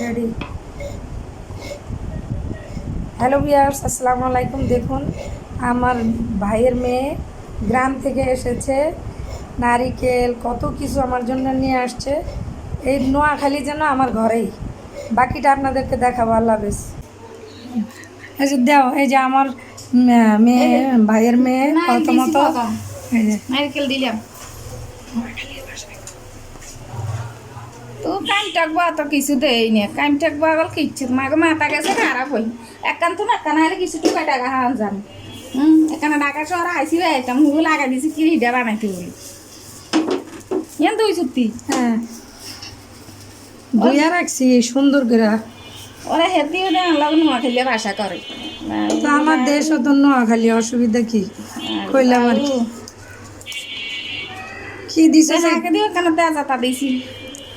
Ready hello বিয়ার্স আসসালামু আলাইকুম। দেখুন আমার ভাইয়ের মেয়ে গ্রাম থেকে এসেছে। নারিকেল কত কিছু আমার জন্য নিয়ে আসছে। এই নোয়াখালি যেন আমার ঘরেই। বাকিটা আপনাদেরকে দেখাবো আল্লাহ বেশ এই যে দেও এই যে আমার মেয়ে ভাইয়ের মেয়ে কত মতো? এই নারকেল দিলাম। তো কাম টাকবো তো কিছু দেই নে। কাম টাকবো আগল কিচ্ছু মাকে মাথা গেছে খারাপ হই। একান তো একান হলে কিছু টুকা টাকা হান যান হুম এখানে ঢাকা শহর আইসি একটা মুখ লাগা দিছি কি হিডা বানাইতে বলি। ইয়ান দুই সত্যি হ্যাঁ। দুইয়া রাখছি সুন্দর করে। ওরা হেতি ওদের আল্লাহ নোয়া খেলে ভাষা করে। তো আমার দেশও তো নোয়াখালী অসুবিধা কি? কইলাম আর কি। কি দিছে? আগে দিও কেন তেজা তা দিছি।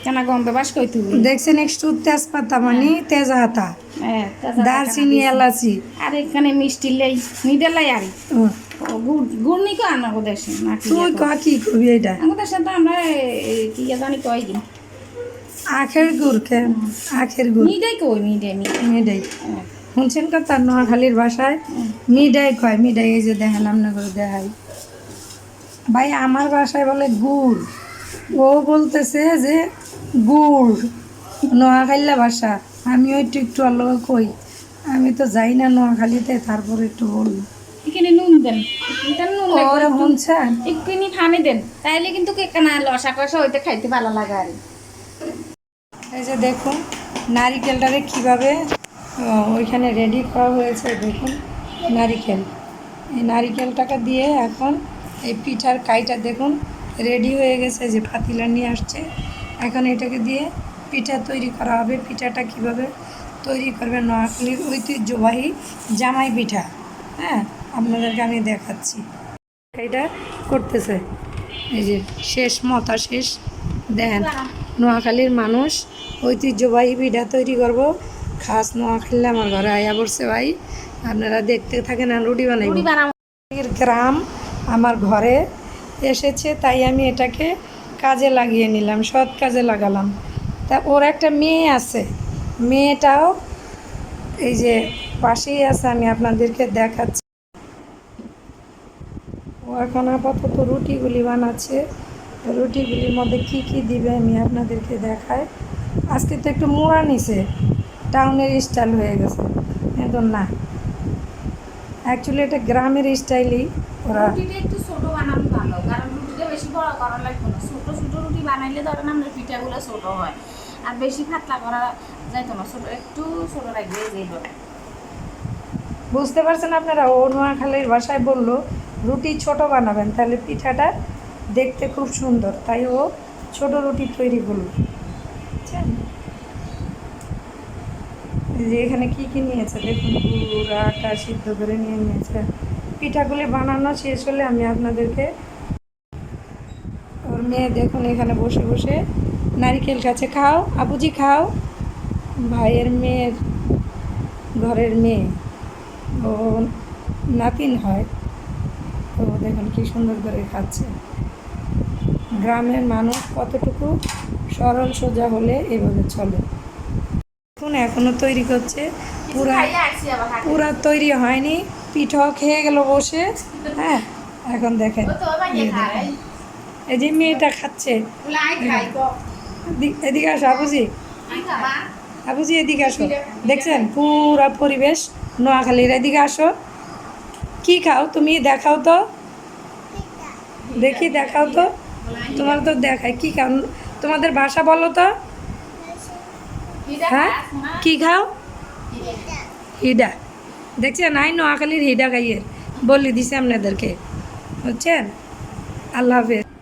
কেন গন্ধ বাস কইতে বলি দেখছেন একটু তেজপাতা মানে তেজহাতা হ্যাঁ দারচিনি এলাচি। আর এখানে মিষ্টি লাই নিদেলাই আরি। ও, ও, গুড় গুড় নি কো আনা দেশে? না তুই ক কি কবি এটা আমাদের সাথে আমরা এ, কি জানি কই দিন। আখের গুড় কে? আখের গুড়। মিডাই কই মিডে মি মিডাই। শুনছেন কথা নোয়াখালীর ভাষায়? মিডাই কয় মিডাই এই যে দেখেন আপনার করে দেখাই। ভাই আমার ভাষায় বলে গুড়। ও বলতেছে যে গুড় নোয়াখালীলা ভাষা। আমি একটু একটু অল্প কই। আমি তো যাই না নোয়াখালীতে তারপরে একটু বলব। এখানে নুন দেন। ওরে শুনছেন একটুখানি ফানি দেন। তাইলে কিন্তু কেকানা লসা কষা হইতে খাইতে ভালো লাগে আর। এই যে দেখুন নারিকেলটারে কীভাবে ওইখানে রেডি করা হয়েছে দেখুন নারিকেল। এই নারিকেলটাকে দিয়ে এখন এই পিঠার কাইটা দেখুন রেডি হয়ে গেছে যে পাতিলা নিয়ে আসছে। এখন এটাকে দিয়ে পিঠা তৈরি করা হবে। পিঠাটা কীভাবে তৈরি করবে নোয়াখালীর ঐতিহ্যবাহী জামাই পিঠা। হ্যাঁ আপনাদেরকে আমি দেখাচ্ছি। এটা করতেছে। এই যে শেষ মতা শেষ। দেন নোয়াখালীর মানুষ ঐতিহ্যবাহী পিঠা তৈরি করব। খাস নোয়াখালী আমার ঘরে আয়া পড়ছে ভাই। আপনারা দেখতে থাকেন আর রুটি বানাই গ্রাম আমার ঘরে এসেছে তাই আমি এটাকে কাজে লাগিয়ে নিলাম, সৎ কাজে লাগালাম। তা ওর একটা মেয়ে আছে। মেয়েটাও এই যে পাশেই আছে, আমি আপনাদেরকে দেখাচ্ছি। ও এখন আপাতত রুটিগুলি বানাচ্ছে। রুটিগুলির মধ্যে কি কি দিবে আমি আপনাদেরকে দেখাই। আজকে তো একটু মোড়া নিছে, টাউনের স্টাইল হয়ে গেছে। কিন্তু না। অ্যাকচুয়ালি এটা গ্রামের স্টাইলই ওরা একটু বানানো ভালো, কারণ বেশি বড় করা লাগবে না। ছোট ছোট রুটি বানাইলে ধরেন আমরা পিঠাগুলো ছোট হয়। আর বেশি পাতলা করা যাইতো না, ছোট, একটু ছোট রাখলে যেই বুঝতে পারছেন আপনারা? ও নোয়াখালীর ভাষায় বলল, রুটি ছোট বানাবেন, তাহলে পিঠাটা দেখতে খুব সুন্দর। তাই ও ছোট রুটি তৈরি করল? যে এখানে কি কি নিয়েছে? দেখুন, গুড়, আটা সিদ্ধ করে নিয়ে নিয়েছে। পিঠাগুলি বানানো শেষ হলে আমি আপনাদেরকে মেয়ে দেখুন এখানে বসে বসে নারিকেল কাছে খাও। আপুজি খাও। ভাইয়ের মেয়ের ঘরের মেয়ে। ও নাতিন হয়। তো দেখুন কি সুন্দর করে খাচ্ছে। গ্রামের মানুষ কতটুকু সরল সোজা হলে এভাবে চলে। এখন এখনও তৈরি করছে। পুরা পুরা তৈরি হয়নি। পিঠাও খেয়ে গেল বসে। হ্যাঁ এখন দেখেন। এই যে মেয়েটা খাচ্ছে। এদিকে আসো আবুজি কি আবুজি এদিকে আসো। দেখছেন পুরা পরিবেশ নোয়াখালীর। এদিকে আসো। কি খাও তুমি? দেখাও তো। দেখি দেখাও তো। তোমার তো দেখায়। কি খাও? তোমাদের ভাষা বলো তো। হ্যাঁ? কি খাও? হিডা। দেখছেন আই নোয়াখালীর হিডা খাইয়ের বলি দিছে আপনাদেরকে। বুঝছেন? আল্লাহ হাফেজ।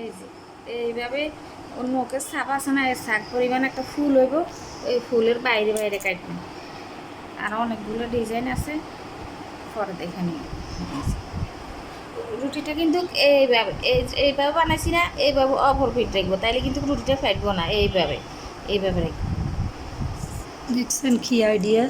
এই যে, এইভাবে ওর মুখের ছাপ আছে না এর শাক পরিমাণ একটা ফুল হইব, এই ফুলের বাইরে বাইরে কাটবেন আর অনেকগুলো ডিজাইন আছে, পরে দেখে নিই। রুটিটা কিন্তু এইভাবে, এই এইভাবে বানাইছি না, এইভাবে অপর ফিট রাখব, তাইলে কিন্তু রুটিটা ফাটবো না, এইভাবে এইভাবে রাখব। দেখছেন কি আইডিয়া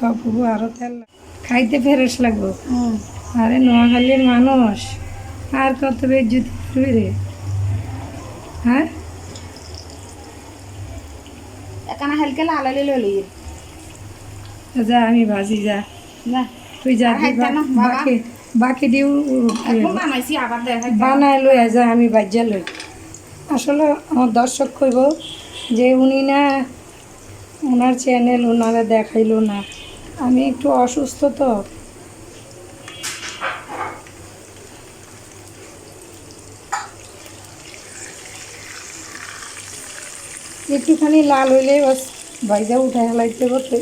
কাপড় আরও তেল খাইতে ফেরস লাগবো। আরে নোয়াখালীর মানুষ আর কত বেজ্জুতি করবি রে? হ্যাঁ? এখানে হালকা লাল যা আমি ভাজি যা। না তুই যা। বাকি বাকি দিও বানাইছি আবার বানাই লই যা আমি বাজ্যা লই। আসলে আমার দর্শক কইব যে উনি না ওনার চ্যানেল ওনারা দেখাইলো না। আমি একটু অসুস্থ তো। একটুখানি লাল হইলেই বাস ভাইজা উঠে হেলাইতে বসে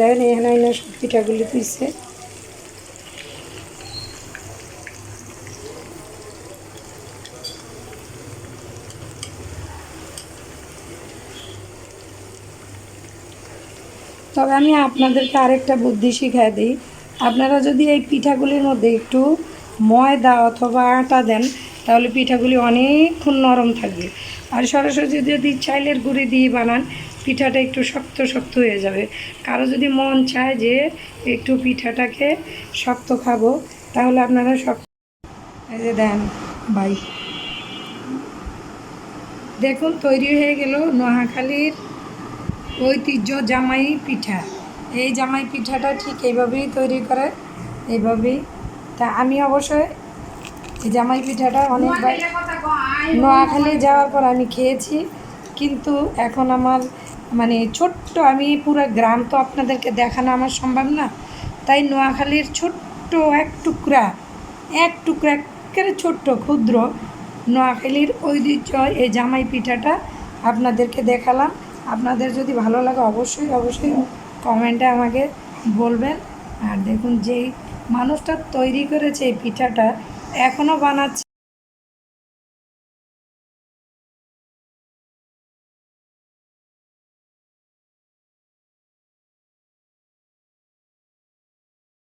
দেখেন এখানে সব পিঠাগুলি তুইছে। তবে আমি আপনাদেরকে আরেকটা বুদ্ধি শিখাই দিই। আপনারা যদি এই পিঠাগুলির মধ্যে একটু ময়দা অথবা আটা দেন, তাহলে পিঠাগুলি অনেকক্ষণ নরম থাকবে। আর সরাসরি যদি চাইলের গুঁড়ি দিয়ে বানান, পিঠাটা একটু শক্ত শক্ত হয়ে যাবে। কারও যদি মন চায় যে একটু পিঠাটাকে শক্ত খাব, তাহলে আপনারা শক্ত এই যে দেন, বাই। দেখুন, তৈরি হয়ে গেল নোয়াখালীর ঐতিহ্য জামাই পিঠা। এই জামাই পিঠাটা ঠিক এইভাবেই তৈরি করে, এইভাবেই। তা আমি অবশ্যই এই জামাই পিঠাটা অনেকবার নোয়াখালী যাওয়ার পর আমি খেয়েছি, কিন্তু এখন আমার মানে ছোট্ট আমি পুরো গ্রাম তো আপনাদেরকে দেখানো আমার সম্ভব না, তাই নোয়াখালীর ছোট্ট এক টুকরা এক টুকরা একেবারে ছোট্ট, ক্ষুদ্র নোয়াখালীর ঐতিহ্য এই জামাই পিঠাটা আপনাদেরকে দেখালাম। আপনাদের যদি ভালো লাগে, অবশ্যই অবশ্যই কমেন্টে আমাকে বলবেন। আর দেখুন, যেই মানুষটা তৈরি করেছে এই পিঠাটা এখনও বানাচ্ছে।